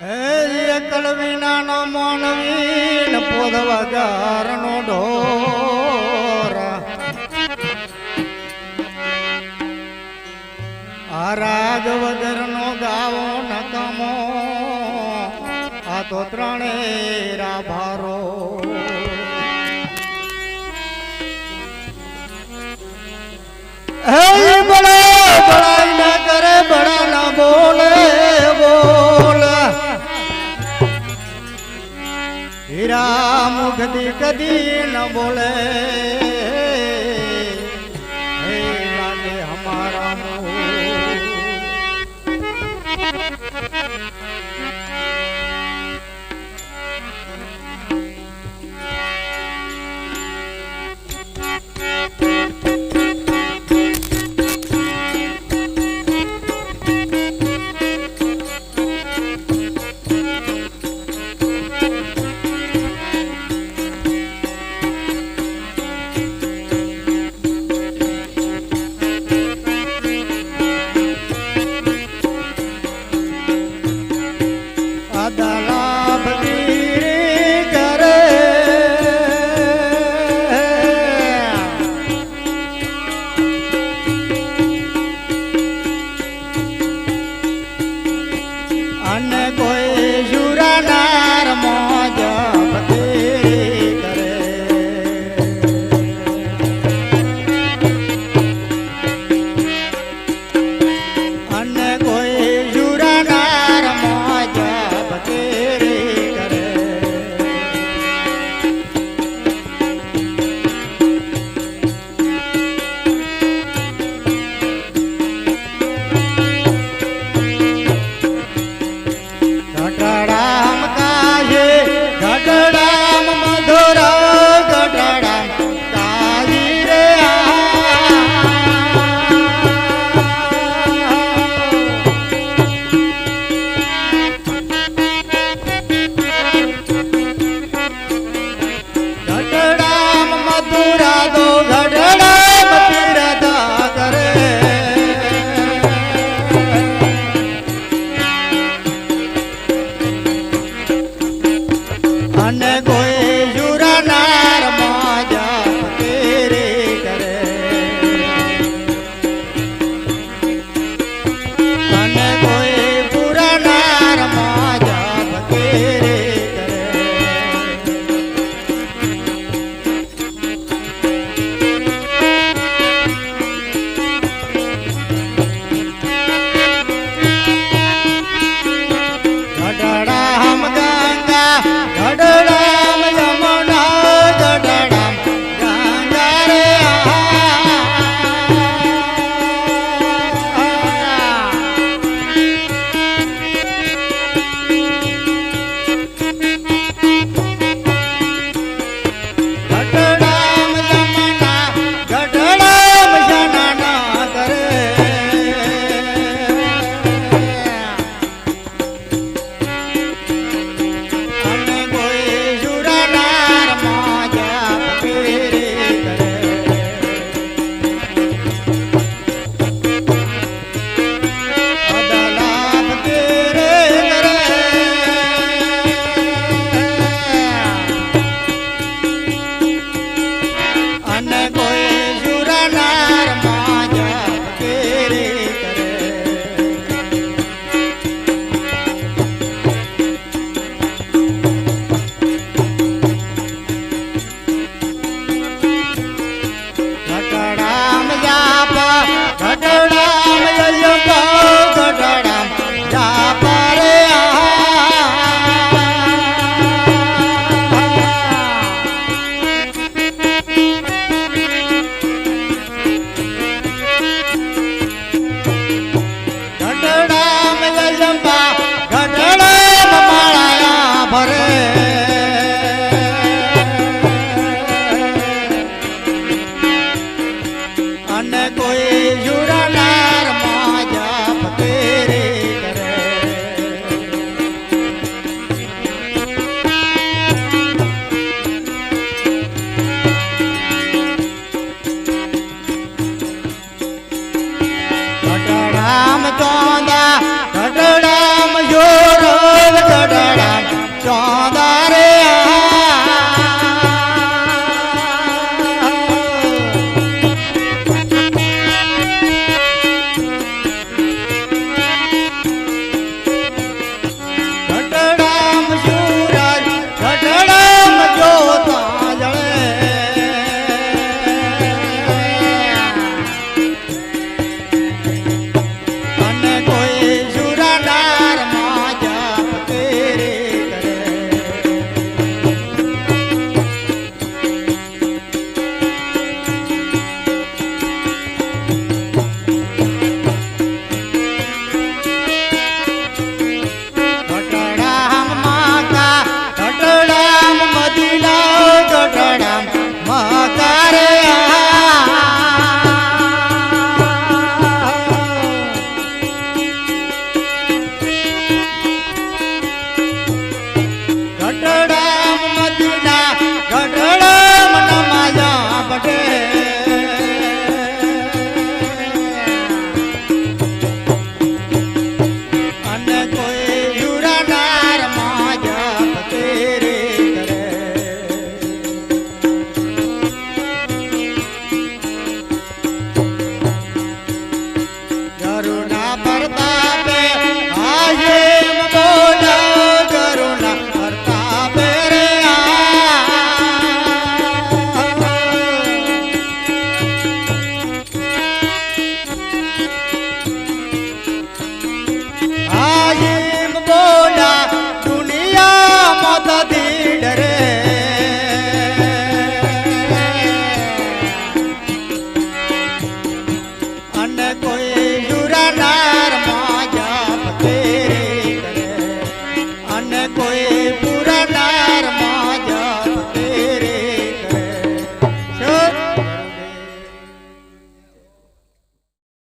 હે કળવીના નો મોનવી ને પોદવા જાર નો ઢોર. આ રાગ વગર નો ગાવો નકમો, આ તો ત્રણે રાભારો હે રામ ચોંદા ઢડડામ જો રોવ ઢડડામ